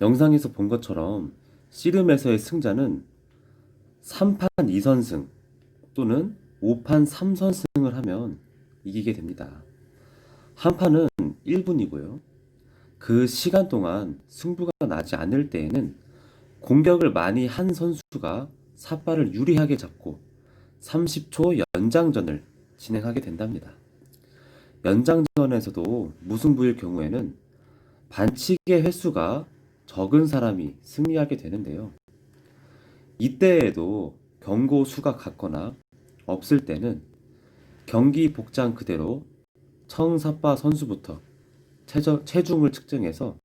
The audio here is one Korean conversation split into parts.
영상에서 본 것처럼 씨름에서의 승자는 3판 2선승 또는 5판 3선승을 하면 이기게 됩니다. 한 판은 1분이고요. 그 시간 동안 승부가 나지 않을 때에는 공격을 많이 한 선수가 삿발을 유리하게 잡고 30초 연장전을 진행하게 된답니다. 연장전에서도 무승부일 경우에는 반칙의 횟수가 적은 사람이 승리하게 되는데요. 이때에도 경고 수가 같거나 없을 때는 경기 복장 그대로 청사파 선수부터 체저, 체중을 측정해서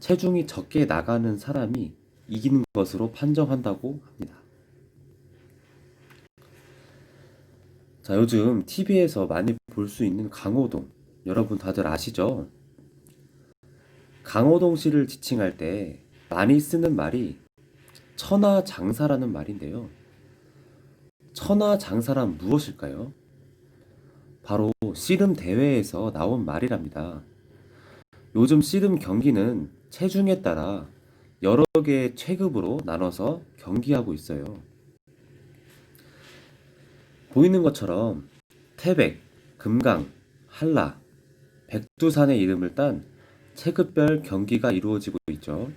체중이 적게 나가는 사람이 이기는 것으로 판정한다고 합니다. 자, 요즘 TV에서 많이 볼 수 있는 강호동. 여러분 다들 아시죠? 강호동 씨를 지칭할 때 많이 쓰는 말이 천하장사라는 말인데요. 천하장사란 무엇일까요? 바로 씨름 대회에서 나온 말이랍니다. 요즘 씨름 경기는 체중에 따라 여러 개의 체급으로 나눠서 경기하고 있어요. 보이는 것처럼 태백, 금강, 한라, 백두산의 이름을 딴 체급별 경기가 이루어지고 있죠.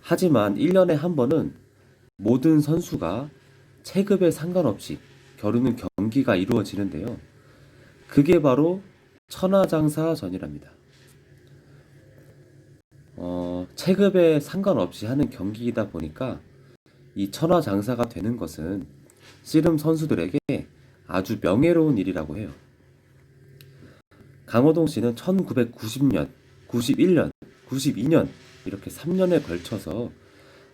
하지만 1년에 한 번은 모든 선수가 체급에 상관없이 겨루는 경기가 이루어지는데요. 그게 바로 천하장사전이랍니다. 어, 체급에 상관없이 하는 경기이다 보니까 이 천하장사가 되는 것은 씨름 선수들에게 아주 명예로운 일이라고 해요. 강호동 씨는 1990년, 91년, 92년 이렇게 3년에 걸쳐서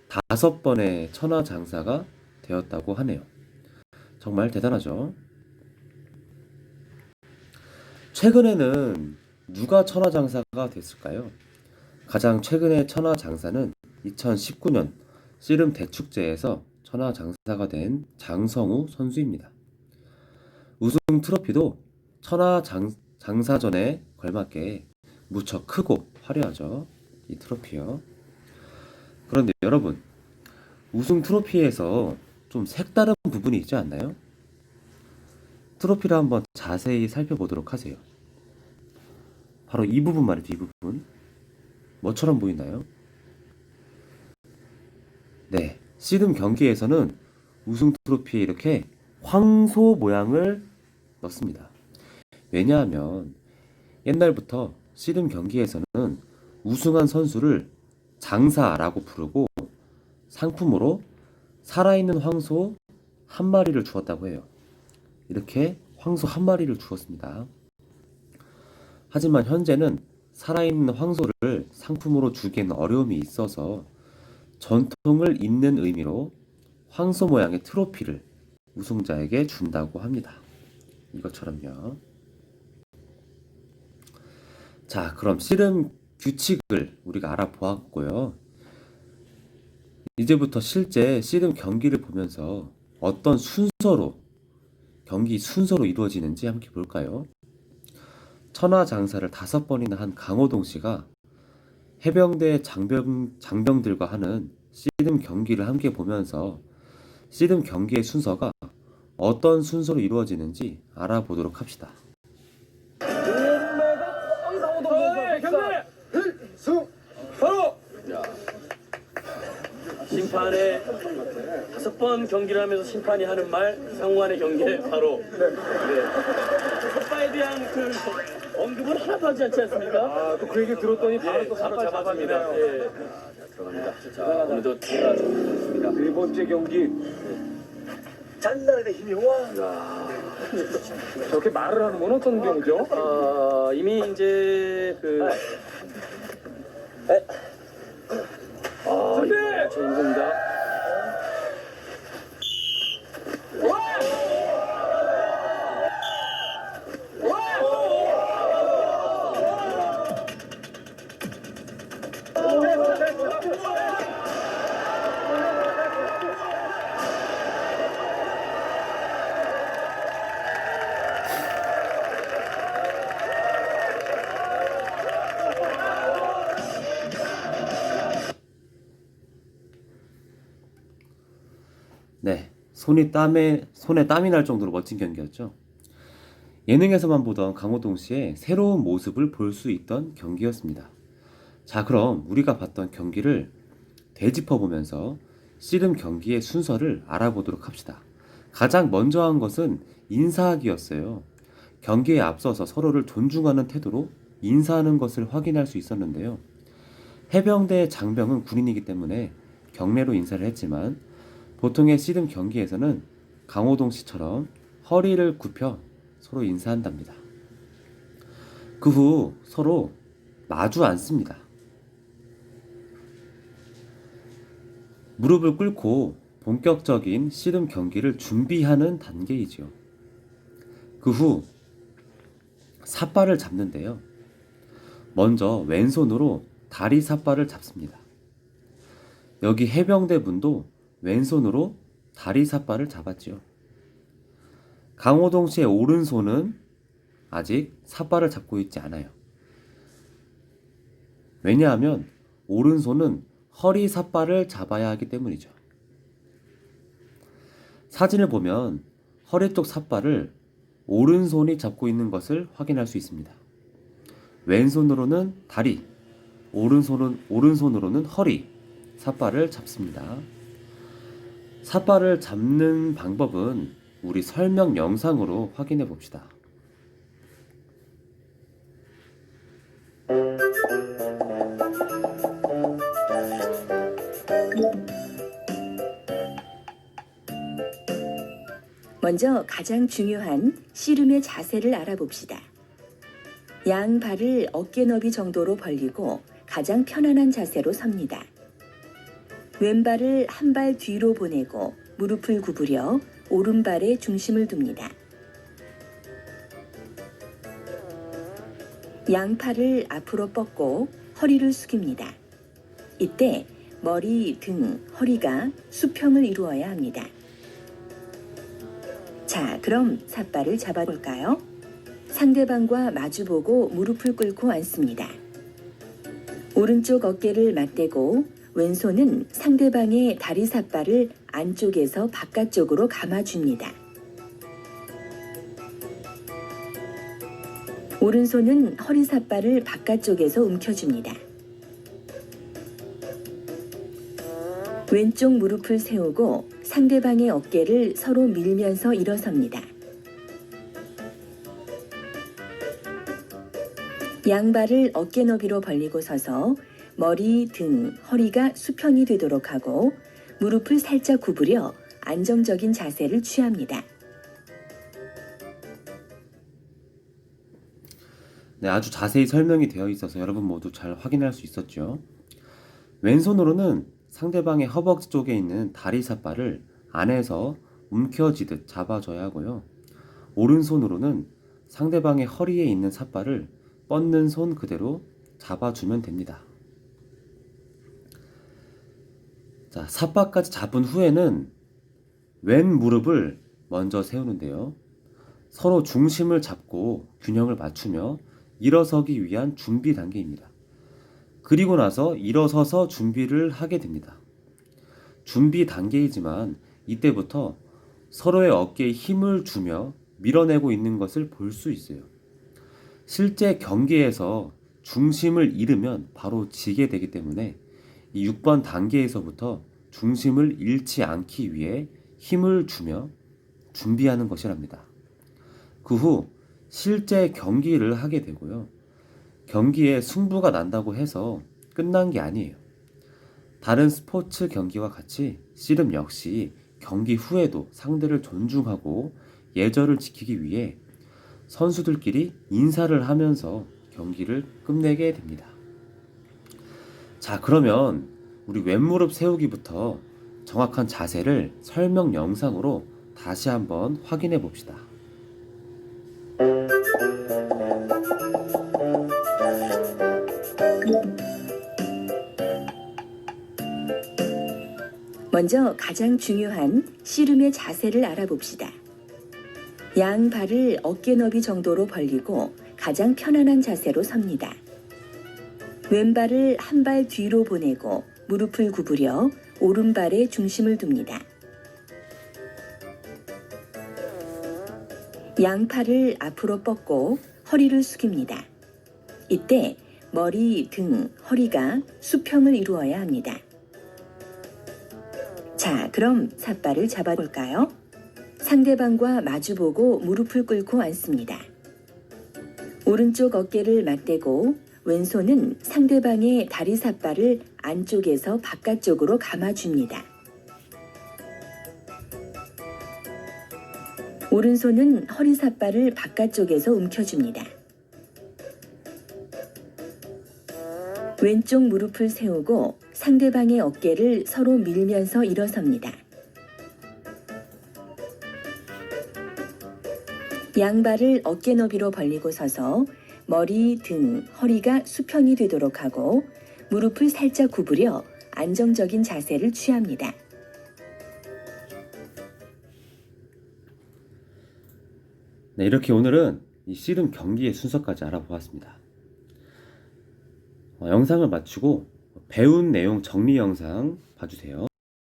다섯 번의 천하 장사가 되었다고 하네요. 정말 대단하죠. 최근에는 누가 천하 장사가 됐을까요? 가장 최근의 천하 장사는 2019년 씨름 대축제에서 천하 장사가 된 장성우 선수입니다. 우승 트로피도 천하장사전에 걸맞게 무척 크고 화려하죠. 이 트로피요. 그런데 여러분, 우승 트로피에서 좀 색다른 부분이 있지 않나요? 트로피를 한번 자세히 살펴보도록 하세요. 바로 이 부분 말이죠, 이 부분. 뭐처럼 보이나요? 네, 씨름 경기에서는 우승 트로피에 이렇게 황소 모양을 넣습니다. 왜냐하면 옛날부터 씨름 경기에서는 우승한 선수를 장사라고 부르고 상품으로 살아있는 황소 한 마리를 주었다고 해요. 이렇게 황소 한 마리를 주었습니다. 하지만 현재는 살아있는 황소를 상품으로 주기에는 어려움이 있어서 전통을 잇는 의미로 황소 모양의 트로피를 우승자에게 준다고 합니다. 이것처럼요. 자, 그럼 씨름 규칙을 우리가 알아보았고요. 이제부터 실제 씨름 경기를 보면서 어떤 순서로 경기 순서로 이루어지는지 함께 볼까요? 천하장사를 다섯 번이나 한 강호동 씨가 해병대 장병, 장병들과 하는 씨름 경기를 함께 보면서 씨름 경기의 순서가 어떤 순서로 이루어지는지 알아보도록 합시다. 바로 심판의 다섯 번 경기를 하면서 심판이 하는 말 상관의 경기에 바로 네. 섭바에 대한 그 언급은 하나도 하지 않지 않습니까? 아, 또 그 얘기 들었더니 바로 예, 또 바로 잡아줍니다. 잡았네요. 예. 자, 들어갑니다. 자, 오늘도 제가 좋습니다. 네 번째 경기 짠나의 힘이 와. 저렇게 말을 하는 건 어떤 경우죠? 어, 이미 이제 그 아, 선배! 최인수입니다. 네, 손이 땀에 손에 땀이 날 정도로 멋진 경기였죠. 예능에서만 보던 강호동 씨의 새로운 모습을 볼 수 있던 경기였습니다. 자, 그럼 우리가 봤던 경기를 되짚어 보면서 씨름 경기의 순서를 알아보도록 합시다. 가장 먼저 한 것은 인사하기였어요. 경기에 앞서서 서로를 존중하는 태도로 인사하는 것을 확인할 수 있었는데요. 해병대 장병은 군인이기 때문에 경례로 인사를 했지만 보통의 씨름 경기에서는 강호동 씨처럼 허리를 굽혀 서로 인사한답니다. 그 후 서로 마주 앉습니다. 무릎을 꿇고 본격적인 씨름 경기를 준비하는 단계이지요. 그 후 삿발을 잡는데요. 먼저 왼손으로 다리 삿발을 잡습니다. 여기 해병대 분도 왼손으로 다리 삿발을 잡았지요. 강호동 씨의 오른손은 아직 삿발을 잡고 있지 않아요. 왜냐하면 오른손은 허리 삿발을 잡아야 하기 때문이죠. 사진을 보면 허리 쪽 삿발을 오른손이 잡고 있는 것을 확인할 수 있습니다. 왼손으로는 다리, 오른손은 오른손으로는 허리 삿발을 잡습니다. 삿발을 잡는 방법은 우리 설명 영상으로 확인해 봅시다. 먼저 가장 중요한 씨름의 자세를 알아봅시다. 양 발을 어깨 너비 정도로 벌리고 가장 편안한 자세로 섭니다. 왼발을 한 발 뒤로 보내고 무릎을 구부려 오른발에 중심을 둡니다. 양팔을 앞으로 뻗고 허리를 숙입니다. 이때 머리, 등, 허리가 수평을 이루어야 합니다. 자, 그럼 삿발을 잡아볼까요? 상대방과 마주보고 무릎을 꿇고 앉습니다. 오른쪽 어깨를 맞대고 왼손은 상대방의 다리 삿발을 안쪽에서 바깥쪽으로 감아줍니다. 오른손은 허리 삿발을 바깥쪽에서 움켜줍니다. 왼쪽 무릎을 세우고 상대방의 어깨를 서로 밀면서 일어섭니다. 양발을 어깨 너비로 벌리고 서서 머리, 등, 허리가 수평이 되도록 하고 무릎을 살짝 구부려 안정적인 자세를 취합니다. 네, 아주 자세히 설명이 되어 있어서 여러분 모두 잘 확인할 수 있었죠. 왼손으로는 상대방의 허벅지 쪽에 있는 다리 삿발을 안에서 움켜쥐듯 잡아줘야 하고요. 오른손으로는 상대방의 허리에 있는 삿발을 뻗는 손 그대로 잡아주면 됩니다. 자, 삿발까지 잡은 후에는 왼 무릎을 먼저 세우는데요. 서로 중심을 잡고 균형을 맞추며 일어서기 위한 준비 단계입니다. 그리고 나서 일어서서 준비를 하게 됩니다. 준비 단계이지만 이때부터 서로의 어깨에 힘을 주며 밀어내고 있는 것을 볼 수 있어요. 실제 경기에서 중심을 잃으면 바로 지게 되기 때문에 이 6번 단계에서부터 중심을 잃지 않기 위해 힘을 주며 준비하는 것이랍니다. 그 후 실제 경기를 하게 되고요. 경기에 승부가 난다고 해서 끝난 게 아니에요. 다른 스포츠 경기와 같이 씨름 역시 경기 후에도 상대를 존중하고 예절을 지키기 위해 선수들끼리 인사를 하면서 경기를 끝내게 됩니다. 자, 그러면 우리 왼무릎 세우기부터 정확한 자세를 설명 영상으로 다시 한번 확인해 봅시다. 먼저 가장 중요한 씨름의 자세를 알아봅시다. 양 발을 어깨 너비 정도로 벌리고 가장 편안한 자세로 섭니다. 왼발을 한 발 뒤로 보내고 무릎을 구부려 오른발에 중심을 둡니다. 양팔을 앞으로 뻗고 허리를 숙입니다. 이때 머리, 등, 허리가 수평을 이루어야 합니다. 자, 그럼 삿발을 잡아볼까요? 상대방과 마주보고 무릎을 꿇고 앉습니다. 오른쪽 어깨를 맞대고 왼손은 상대방의 다리 삿발을 안쪽에서 바깥쪽으로 감아줍니다. 오른손은 허리 삿발을 바깥쪽에서 움켜줍니다. 왼쪽 무릎을 세우고 상대방의 어깨를 서로 밀면서 일어섭니다. 양발을 어깨 너비로 벌리고 서서 머리, 등, 허리가 수평이 되도록 하고 무릎을 살짝 구부려 안정적인 자세를 취합니다. 네, 이렇게 오늘은 이 씨름 경기의 순서까지 알아보았습니다. 어, 영상을 마치고 배운 내용 정리 영상 봐주세요.